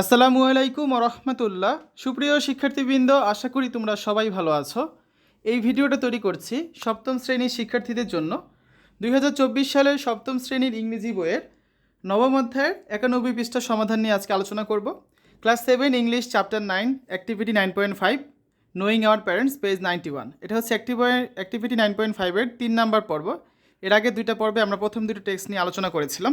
আসসালামু আলাইকুম রহমতুল্লাহ। সুপ্রিয় শিক্ষার্থীবৃন্দ, আশা করি তোমরা সবাই ভালো আছো। এই ভিডিওটা তৈরি করছি সপ্তম শ্রেণির শিক্ষার্থীদের জন্য। দুই হাজার চব্বিশ সালের সপ্তম শ্রেণির ইংরেজি বইয়ের নবম অধ্যায়ের একানব্বই পৃষ্ঠা সমাধান নিয়ে আজকে আলোচনা করব। Class seven, English, chapter nine, activity nine point five knowing our parents page ninety one এটা হচ্ছে অ্যাক্টিভিটি নাইন পয়েন্ট ফাইভের তিন নাম্বার পর্ব। এর আগে দুইটা পর্বে আমরা প্রথম দুটো টেক্সট নিয়ে আলোচনা করেছিলাম।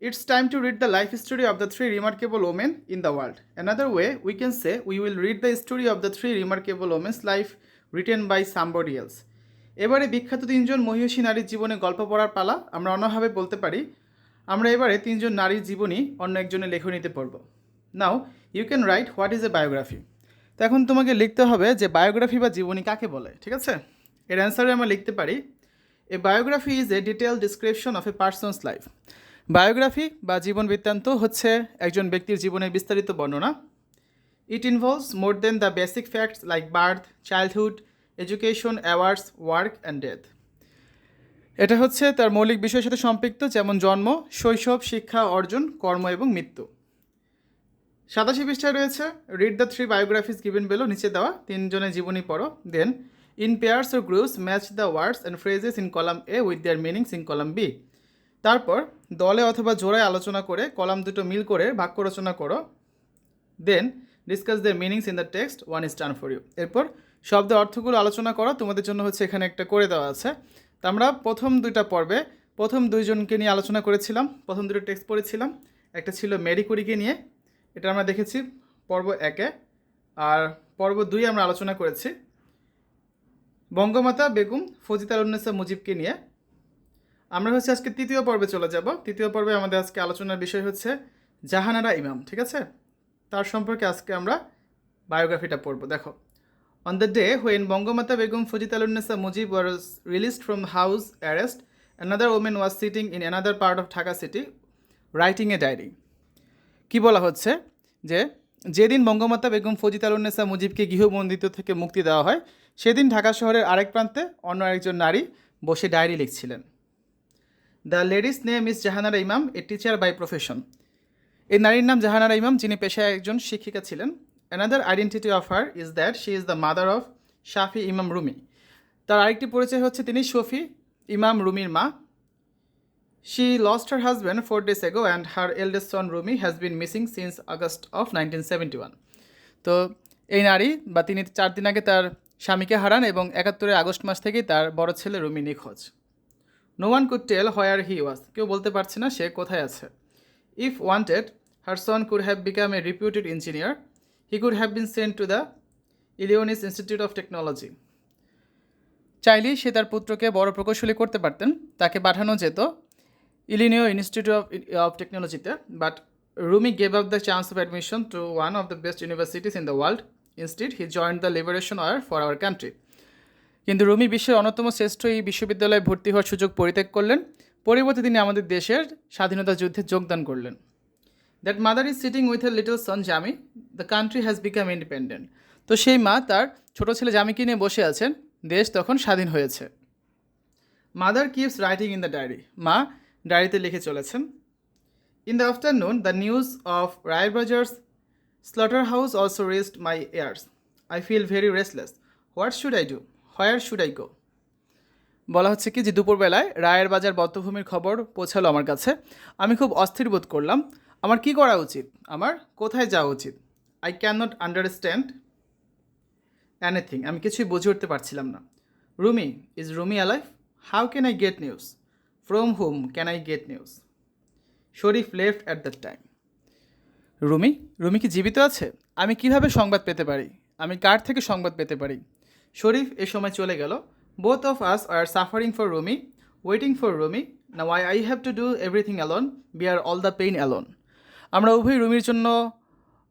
It's time to read the life story of the three remarkable women in the world. Another way we can say we will read the story the three remarkable women's life written by somebody else. এবারে বিখ্যাত তিনজন মহিষী নারীর জীবনে গল্প পড়ার পালা আমরা অন্যভাবে বলতে পারি। আমরা এবারে তিনজন নারীর জীবনী অন্য একজনের লেখনীতে পড়ব। Now you can write what is a biography তো এখন তোমাকে লিখতে হবে যে বায়োগ্রাফি বা জীবনী কাকে বলে, ঠিক আছে? এর অ্যান্সারে আমরা লিখতে পারি a biography is a detail description of a person's life biography বা জীবন বৃত্তান্ত হচ্ছে একজন ব্যক্তির জীবনের বিস্তারিত বর্ণনা। It involves more than the basic facts like birth childhood education awards work and death এটা হচ্ছে তার মৌলিক বিষয়ের সাথে সম্পৃক্ত, যেমন জন্ম, শৈশব, শিক্ষা, অর্জন, কর্ম এবং মৃত্যু। সাতাশি পৃষ্ঠায় রয়েছে read the three biographies given below নিচে দেওয়া, তিনজনের জীবনী পড়ো। Then in pairs O groups match the words and phrases in column A with their meanings in column B তারপর দলে অথবা জোড়ায় আলোচনা করে কলাম দুটো মিল করে বাক্য রচনা করো। Then discuss the meanings in the text one is turn for you এরপর শব্দের অর্থগুলো আলোচনা করো, তোমাদের জন্য হচ্ছে এখানে একটা করে দেওয়া আছে। তো আমরা প্রথম দুইটা পর্বে, প্রথম দুইজনকে নিয়ে আলোচনা করেছিলাম, প্রথম দুটো টেক্সট পড়েছিলাম। একটা ছিল মেরি কুরিকে নিয়ে, এটা আমরা দেখেছি পর্ব একে। আর পর্ব দুই আমরা আলোচনা করেছি। বঙ্গমাতা বেগম ফজিতারুন্নেসা মুজিবকে নিয়ে। আমরা হচ্ছে আজকে তৃতীয় পর্বে চলে যাব। তৃতীয় পর্বে আমাদের আজকে আলোচনার বিষয় হচ্ছে জাহানারা ইমাম, ঠিক আছে? তার সম্পর্কে আজকে আমরা বায়োগ্রাফিটা পড়ব। দেখো on the day when Bangamata Begum Fazilatunnesa Mujib was released from house arrest another woman was sitting in another part of Dhaka city writing a diary কি বলা হচ্ছে? যে যেদিন বঙ্গমাতা বেগম ফজিত আলুন্নেসা মুজিবকে গৃহবন্দিত থেকে মুক্তি দেওয়া হয়, সেদিন ঢাকা শহরের আরেক প্রান্তে অন্য একজন নারী বসে diary লিখছিলেন। The lady's name is Jahanara Imam a teacher by profession এই নারীর নাম জাহানারা ইমাম যিনি পেশায় একজন শিক্ষিকা ছিলেন। Another identity of her is that she is the mother of Shafi Imam Rumi তার আরেকটি পরিচয় হচ্ছে তিনি শফি ইমাম রুমির মা। She lost her husband four days ago and her eldest son Rumi has been missing since August of nineteen seventy one তো এই নারী বা তিনি চার দিন আগে তার স্বামীকে হারান এবং একাত্তরের আগস্ট মাস থেকেই তার বড় ছেলে রুমি নিখোঁজ। No one could tell where he was কেউ বলতে পারছে না সে কোথায় আছে। If wanted her son could have become a reputed engineer he could have been sent to the Illinois institute of technology চাইলেই সে তার পুত্রকে বড় প্রকৌশলী করতে পারতেন। তাকে পাঠানো যেত ইলিনিও ইনস্টিটিউট অফ অফ টেকনোলজিতে but Rumi gave up the chance of admission to one of the best universities in the world institute he joined the liberation war for our country কিন্তু রুমি বিশ্বের অন্যতম শ্রেষ্ঠ এই বিশ্ববিদ্যালয়ে ভর্তি হওয়ার সুযোগ পরিত্যাগ করলেন। পরিবর্তে তিনি আমাদের দেশের স্বাধীনতা যুদ্ধে যোগদান করলেন। That mother is sitting with a little son Jami the country has become independent তো সেই মা তার ছোট ছেলে জামিকে নিয়ে বসে আছেন। দেশ তখন স্বাধীন হয়েছে। Mother keeps writing in the diary মা ডায়েরিতে লিখে চলেছেন। In the afternoon the news of Rayerbazar's slaughter house also reached my ears I feel very restless what should I do where should I go বলা হচ্ছে কি যে দুপুরবেলায় রায়ের বাজার বদ্ধভূমির খবর পৌঁছালো আমার কাছে। আমি খুব অস্থির বোধ করলাম। আমার কি করা উচিত? আমার কোথায় যাওয়া উচিত? I can not understand anything আমি কিছুই বুঝে উঠতে পারছিলাম না। Rumi is Rumi alive how can I get news from whom can I get news Sharif left at that time Rumi Rumi কি জীবিত আছে? আমি কীভাবে সংবাদ পেতে পারি? আমি কার থেকে সংবাদ পেতে পারি? শরীফ এ সময় চলে গেল। Both of us are suffering for Rumi waiting for Rumi না why I have to do everything alone bear all the pain alone আমরা উভয় রুমির জন্য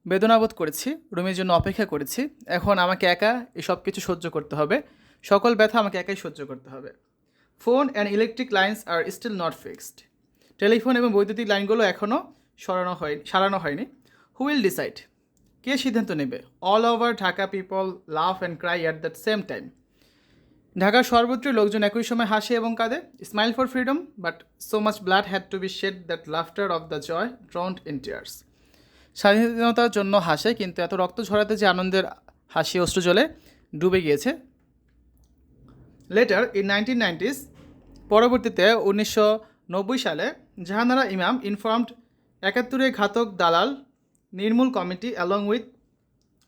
বেদনাবোধ করেছি, রুমির জন্য অপেক্ষা করেছি। এখন আমাকে একা এসব কিছু সহ্য করতে হবে। সকল ব্যথা আমাকে একাই সহ্য করতে হবে। Phone and electric lines are still not fixed telephone এবং বৈদ্যুতিক লাইনগুলো এখনও সরানো হয় সারানো হয়নি। হু উইল ডিসাইড কে সিদ্ধান্ত নেবে? All over Dhaka people laugh and cry at that same time ঢাকার সর্বত্র লোকজন একই সময় হাসে এবং কাঁদে। Smile for freedom but so much blood had to be shed that laughter of the joy drowned in tears স্বাধীনতার জন্য হাসে, কিন্তু এত রক্ত ঝরাতে যে আনন্দের হাসি অশ্রু জলে ডুবে গিয়েছে। লেটার ইন নাইনটিন পরবর্তীতে উনিশশো নব্বই সালে জাহানারা ইমাম ইনফর্মড একাত্তরে Ghatak Dalal Nirmul committee along with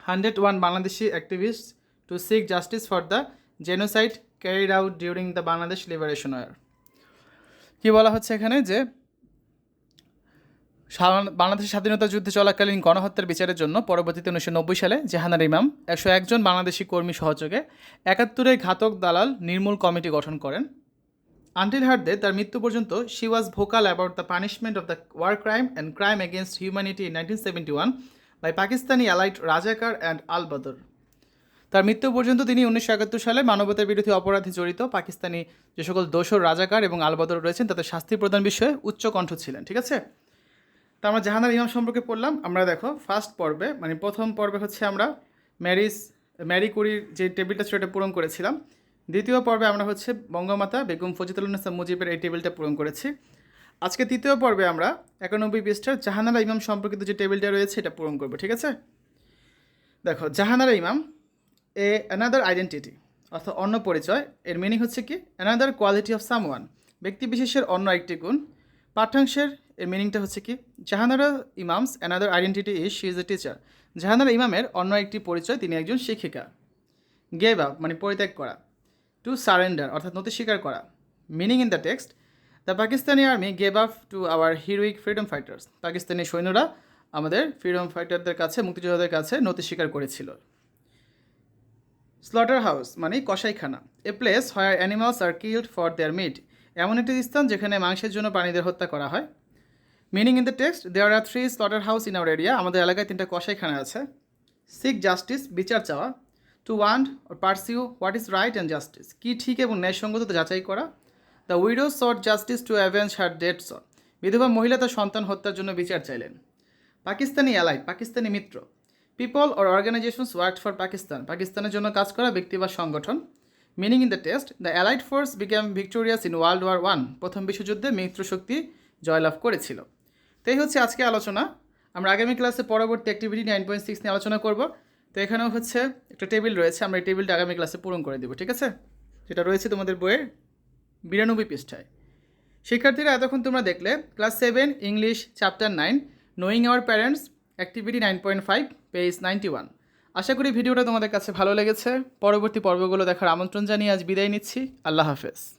hundred one Bangladeshi activist to seek justice for the genocide carried out during the Bangladesh liberation war কী বলা হচ্ছে এখানে? যে বাংলাদেশের স্বাধীনতা যুদ্ধে চলাকালীন গণহত্যার বিচারের জন্য পরবর্তীতে উনিশশো নব্বই সালে জাহানার ইমাম একশো একজন বাংলাদেশি কর্মী সহযোগে একাত্তরে ঘাতক দালাল নির্মূল কমিটি গঠন করেন। আনটিল হার ডে তার মৃত্যু পর্যন্ত she was vocal about the punishment of the war crime and crime against humanity in nineteen seventy one by Pakistani allied Razakar and Al Badr তার মৃত্যু পর্যন্ত তিনি উনিশশো একাত্তর সালে মানবতার বিরোধী অপরাধে জড়িত পাকিস্তানি যে সকল দোসর রাজাকার এবং আলবদর রয়েছেন, তাদের শাস্তি প্রদান বিষয়ে উচ্চ কণ্ঠ ছিলেন, ঠিক আছে? তো আমরা জাহানার ইমাম সম্পর্কে পড়লাম। আমরা দেখো ফার্স্ট পর্বে মানে প্রথম পর্বে হচ্ছে আমরা ম্যারিস, ম্যারি কুরির যে টেবিলটা এটা পূরণ করেছিলাম। দ্বিতীয় পর্বে আমরা হচ্ছে বঙ্গমাতা বেগম ফজিতুল্লাহ মুজিবের এই টেবিলটা পূরণ করেছি। আজকে তৃতীয় পর্বে আমরা একানব্বই পৃষ্ঠার জাহানারা ইমাম সম্পর্কিত যে টেবিলটা রয়েছে এটা পূরণ করব, ঠিক আছে? দেখো, জাহানারা ইমাম এ অ্যানাদার আইডেন্টিটি অর্থাৎ অন্য পরিচয়। এর মিনিং হচ্ছে কি? অ্যানাদার কোয়ালিটি অফ সামওয়ান ব্যক্তি বিশেষের অন্য একটি গুণ। পাঠ্যাংশের এর মিনিংটা হচ্ছে কি? Jahanara Imam's another identity is she is a teacher Jahanara ইমামের অন্য একটি পরিচয়, তিনি একজন শিক্ষিকা। গেভ আপ মানে পরিত্যাগ করা। টু সারেন্ডার অর্থাৎ নতি স্বীকার করা। Meaning in the text the Pakistani army gave up to our heroic freedom fighters Pakistani সৈন্যরা আমাদের ফ্রিডম ফাইটারদের কাছে, মুক্তিযোদ্ধাদের কাছে নতি স্বীকার করেছিল। স্লটার হাউস মানে কসাইখানা। A place where animals are killed for their meat এমন একটি স্থান যেখানে মাংসের জন্য প্রাণীদের হত্যা করা হয়। Meaning in the text there are three slaughter house in our area আমাদের এলাকায় তিনটা কসাইখানা আছে। সিক জাস্টিস বিচার চাওয়া। To want pursue what is right and justice কী ঠিক এবং ন্যায়সঙ্গত যাচাই করা? The widow sought justice to avenge her dead son বিধবা মহিলা তার সন্তান হত্যার জন্য বিচার চাইলেন। Pakistani allied Pakistani Mitra. People or organizations work for Pakistan পাকিস্তানের জন্য কাজ করা ব্যক্তি বা সংগঠন। Meaning in the test the allied force became victorious in world war one প্রথম বিশ্বযুদ্ধে মিত্র শক্তি জয়লাভ করেছিল। তো এই হচ্ছে আজকে আলোচনা। আমরা আগামী ক্লাসে পরবর্তী অ্যাক্টিভিটি নাইন পয়েন্ট সিক্স নিয়ে আলোচনা করব। তো এখানেও হচ্ছে একটা টেবিল রয়েছে, আমরা এই টেবিলটা আগামী ক্লাসে পূরণ করে দেবো, ঠিক আছে? যেটা রয়েছে তোমাদের বইয়ের বিরানব্বই পৃষ্ঠায়। শিক্ষার্থীরা, এতক্ষণ তোমরা দেখলে, class seven, English, chapter nine knowing our parents activity nine point five page ninety one আশা করি ভিডিওটা তোমাদের কাছে ভালো লেগেছে। পরবর্তী পর্বগুলো দেখার আমন্ত্রণ জানিয়ে আজ বিদায় নিচ্ছি। আল্লাহ হাফেজ।